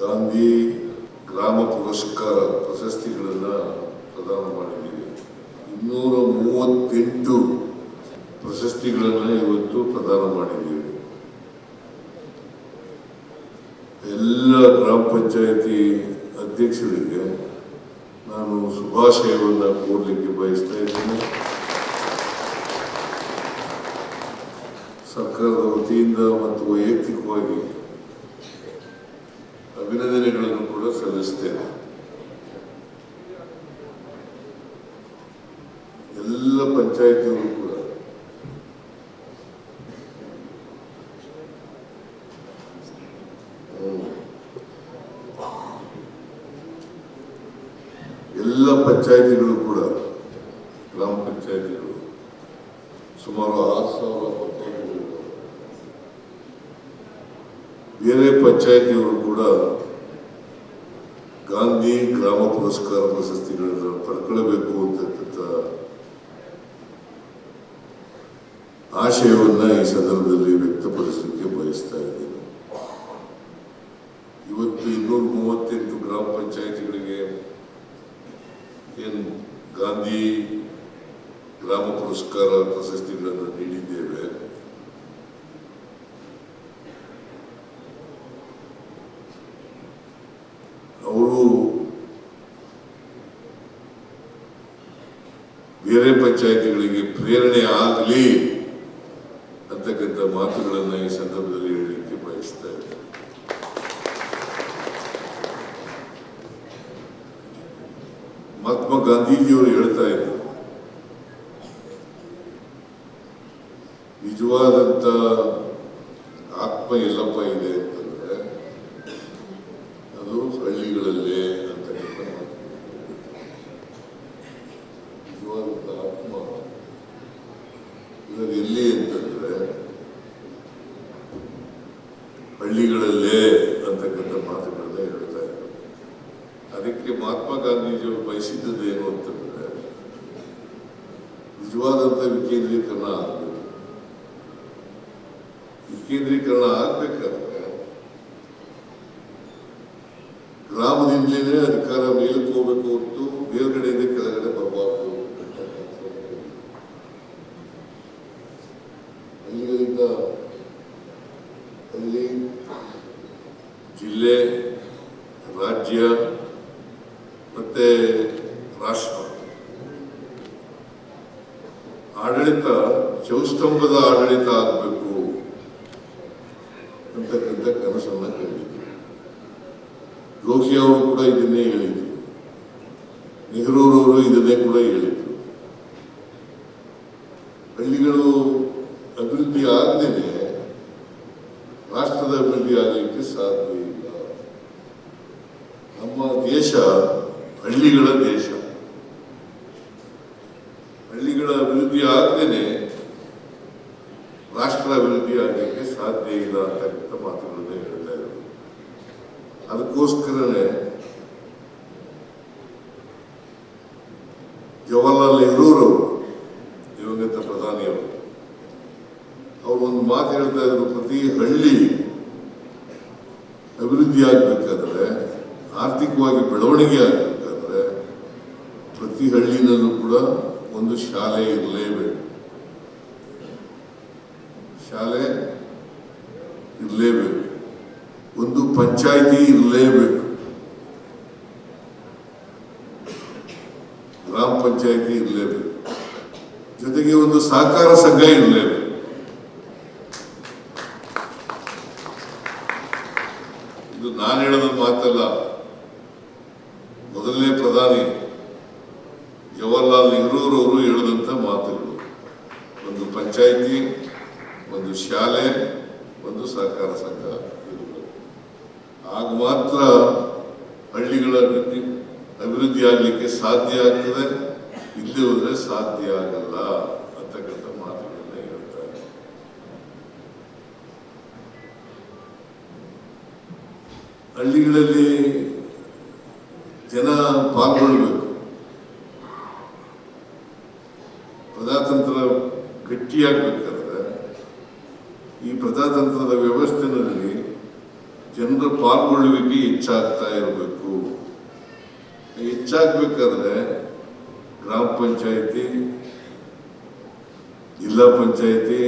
ಗಾಂಧಿ ಗ್ರಾಮ ಪುರಸ್ಕಾರ ಪ್ರಶಸ್ತಿಗಳನ್ನು ಪ್ರದಾನ ಮಾಡಿದ್ದೀವಿ ಇನ್ನೂರ ಮೂವತ್ತೆಂಟು ಪ್ರಶಸ್ತಿಗಳನ್ನು ಇವತ್ತು ಪ್ರದಾನ ಮಾಡಿದ್ದೀವಿ. ಎಲ್ಲ ಗ್ರಾಮ ಪಂಚಾಯತಿ ಅಧ್ಯಕ್ಷರಿಗೆ ನಾನು ಶುಭಾಶಯವನ್ನು ಕೋರಲಿಕ್ಕೆ ಬಯಸ್ತಾ ಇದ್ದೇನೆ. ಸರ್ಕಾರದ ವತಿಯಿಂದ ಮತ್ತು ವೈಯಕ್ತಿಕವಾಗಿ ಅಭಿನಂದನೆಗಳನ್ನು ಕೂಡ ಸಲ್ಲಿಸ್ತೇನೆ. ಎಲ್ಲ ಪಂಚಾಯತಿಯವರು ಕೂಡ. ಎಲ್ಲ ಪಂಚಾಯತಿಗಳು ಕೂಡ ಗ್ರಾಮ ಪಂಚಾಯತಿಗಳು ಸುಮಾರು ಆರು ಸಾವಿರ ಪಂಚಾಯತಿಗಳು ಬೇರೆ ಪಂಚಾಯತಿಯವರು ಕೂಡ ಗಾಂಧಿ ಗ್ರಾಮ ಪುರಸ್ಕಾರ ಪ್ರಶಸ್ತಿಗಳನ್ನು ಪಡ್ಕೊಳ್ಬೇಕು ಅಂತಕ್ಕಂಥ ಆಶಯವನ್ನ ಈ ಸಂದರ್ಭದಲ್ಲಿ ವ್ಯಕ್ತಪಡಿಸಲಿಕ್ಕೆ ಬಯಸ್ತಾ ಇದ್ದೀನಿ. ಇವತ್ತು ಇನ್ನೂರ ಮೂವತ್ತೆಂಟು ಗ್ರಾಮ ಪಂಚಾಯಿತಿಗಳಿಗೆ ಏನು ಗಾಂಧಿ ಗ್ರಾಮ ಪುರಸ್ಕಾರ ಪ್ರಶಸ್ತಿಗಳನ್ನು ನೀಡಿದ್ದೇವೆ. ಅವರು ಬೇರೆ ಪಂಚಾಯಿತಿಗಳಿಗೆ ಪ್ರೇರಣೆ ಆಗಲಿ ಅಂತಕ್ಕಂಥ ಮಾತುಗಳನ್ನು ಈ ಸಂದರ್ಭದಲ್ಲಿ ಹೇಳಲಿಕ್ಕೆ ಬಯಸ್ತಾ ಇದ್ದೇನೆ. ಮಹಾತ್ಮ ಗಾಂಧೀಜಿಯವರು ಹೇಳ್ತಾ ಇದ್ರು, ನಿಜವಾದಂತ ಆತ್ಮ ಎಲ್ಲಪ್ಪ ಇದೆ ಅಂತಂದ್ರೆ ಅದು ಹಳ್ಳಿಗಳಲ್ಲೇ ಅಂತಕ್ಕಂಥ ಮಾತು ನಿಜವಾದಂತ ಆತ್ಮ ಇವಾಗ ಎಲ್ಲಿ ಅಂತಂದ್ರೆ, ಹಳ್ಳಿಗಳಲ್ಲೇ ಅಂತಕ್ಕಂಥ ಮಾತುಗಳನ್ನ ಹೇಳ್ತಾ ಇದ್ರು. ಅದಕ್ಕೆ ಮಹಾತ್ಮ ಗಾಂಧೀಜಿಯವರು ಬಯಸಿದ್ದದ್ದು ಏನು ಅಂತಂದ್ರೆ ನಿಜವಾದಂತ ವಿಕೇಂದ್ರೀಕರಣ ಆಗಬೇಕು. ವಿಕೇಂದ್ರೀಕರಣ ಆಗ್ಬೇಕಾದ್ರೆ, ಗ್ರಾಮದಿಂದಲೇ ಅಧಿಕಾರ ಮೇಲಕ್ಕೆ ಹೋಗ್ಬೇಕು ಹೊರತು ಮೇಲ್ಗಡೆಯಿಂದ ಹಳ್ಳಿಗಳಿಂದ ಅಲ್ಲಿ ಜಿಲ್ಲೆ, ರಾಜ್ಯ ಮತ್ತೆ ರಾಷ್ಟ್ರ. ಆಡಳಿತ ಚೌಸ್ತಂಭದ ಆಡಳಿತ ಆಗಬೇಕು ಅಂತಕ್ಕಂಥ ಕನಸನ್ನ ಕಂಡಿದ್ರು ಲೋಕಿ ಅವರು ಕೂಡ ಇದನ್ನೇ ಹೇಳಿದ್ರು. ನೆಹರೂರವರು ಇದನ್ನೇ ಕೂಡ ಹೇಳಿದ್ರು. ಹಳ್ಳಿಗಳು ಅಭಿವೃದ್ಧಿ ಆಗದೇನೆ ರಾಷ್ಟ್ರದ ಅಭಿವೃದ್ಧಿ ಆಗಲಿಕ್ಕೆ ಸಾಧ್ಯ ಇಲ್ಲ. ನಮ್ಮ ದೇಶ ಹಳ್ಳಿಗಳ ದೇಶ. ಹಳ್ಳಿಗಳ ಅಭಿವೃದ್ಧಿ ಆಗದೇನೆ ರಾಷ್ಟ್ರ ಅಭಿವೃದ್ಧಿ ಆಗಲಿಕ್ಕೆ ಸಾಧ್ಯ ಇಲ್ಲ ಅಂತಕ್ಕಂಥ ಮಾತುಗಳನ್ನ ಹೇಳ್ತಾ ಇದ್ದರು ಅದಕ್ಕೋಸ್ಕರನೇ ಜವಾಹರ್ಲಾಲ್ ನೆಹರೂರವರು ದಿವಂಗತ ಪ್ರಧಾನಿಯವರು ಒಂದು ಮಾತು ಹೇಳ್ತಾ ಇದ್ರು ಪ್ರತಿ ಹಳ್ಳಿ ಅಭಿವೃದ್ಧಿ ಆಗ್ಬೇಕಾದ್ರೆ, ಆರ್ಥಿಕವಾಗಿ ಬೆಳವಣಿಗೆ ಆಗ್ಬೇಕಾದ್ರೆ ಪ್ರತಿ ಹಳ್ಳಿನಲ್ಲೂ ಕೂಡ ಒಂದು ಶಾಲೆ ಇರಲೇಬೇಕು. ಶಾಲೆ ಇರಲೇಬೇಕು. ಒಂದು ಪಂಚಾಯಿತಿ ಇರಲೇಬೇಕು. ಗ್ರಾಮ ಪಂಚಾಯಿತಿ ಇರಲೇಬೇಕು. ಜೊತೆಗೆ ಒಂದು ಸಹಕಾರ ಸಂಘ ಇರಲೇಬೇಕು. ಮೊದಲನೇ ಪ್ರಧಾನಿ ಜವಾಹರ್ಲಾಲ್ ನೆಹರೂರವರು ಹೇಳಿದಂಥ ಮಾತುಗಳು. ಒಂದು ಪಂಚಾಯಿತಿ, ಒಂದು ಶಾಲೆ, ಒಂದು ಸಹಕಾರ ಸಂಘ ಆಗ ಮಾತ್ರ ಹಳ್ಳಿಗಳ ಅಭಿವೃದ್ಧಿ ಆಗಲಿಕ್ಕೆ ಸಾಧ್ಯ ಆಗ್ತದೆ. ಇಲ್ಲಿ ಹೋದರೆ ಸಾಧ್ಯ ಆಗಲ್ಲ ಅಂತಕ್ಕಂಥ ಮಾತುಗಳನ್ನ ಹೇಳ್ತಾರೆ ಹಳ್ಳಿಗಳಲ್ಲಿ ಜನ ಪಾಲ್ಗೊಳ್ಬೇಕು. ಪ್ರಜಾತಂತ್ರ ಗಟ್ಟಿಯಾಗಬೇಕಾದ್ರೆ ಈ ಪ್ರಜಾತಂತ್ರದ ವ್ಯವಸ್ಥೆನಲ್ಲಿ ಜನರ ಪಾಲ್ಗೊಳ್ಳುವಿಕೆ ಹೆಚ್ಚಾಗ್ತಾ ಇರಬೇಕು. ಹೆಚ್ಚಾಗಬೇಕಾದ್ರೆ ಗ್ರಾಮ ಪಂಚಾಯಿತಿ, ಜಿಲ್ಲಾ ಪಂಚಾಯಿತಿ